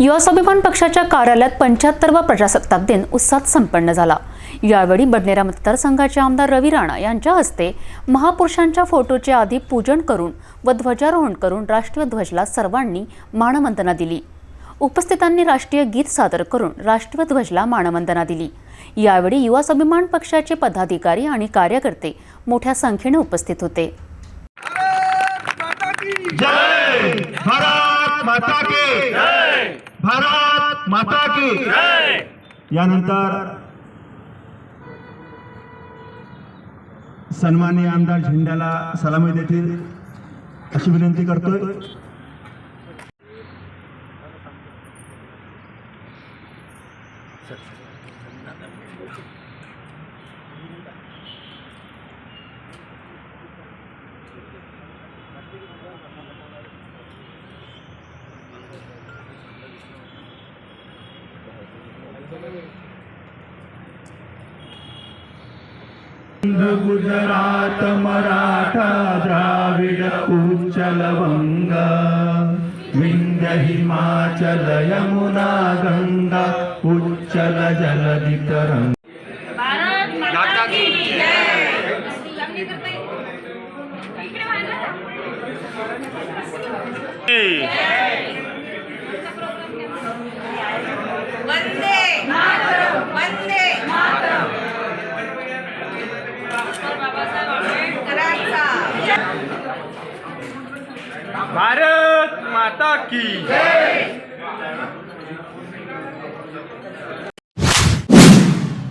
युवा स्वाभिमान पक्षाच्या कार्यालयात पंच्याहत्तरवा प्रजासत्ताक दिन उत्साहात संपन्न झाला. यावेळी बडनेरा मतदारसंघाचे आमदार रवी राणा यांच्या हस्ते महापुरुषांच्या फोटोचे आधी पूजन करून व ध्वजारोहण करून राष्ट्रीय ध्वजला सर्वांनी मानवंदना दिली. उपस्थितांनी राष्ट्रीय गीत सादर करून राष्ट्रीय ध्वजला मानवंदना दिली. यावेळी युवा स्वाभिमान पक्षाचे पदाधिकारी आणि कार्यकर्ते मोठ्या संख्येने उपस्थित होते. जय माता की। भारत माता की। यानंतर सन्माननीय आमदार झेंड्याला सलामी देतील अशी विनंती करतोय. गुजरात मराठा द्राविड उच्चल वंग. विंध्य हिमाचल यमुना गंगा उच्चल जलधि तरंग भारत माता की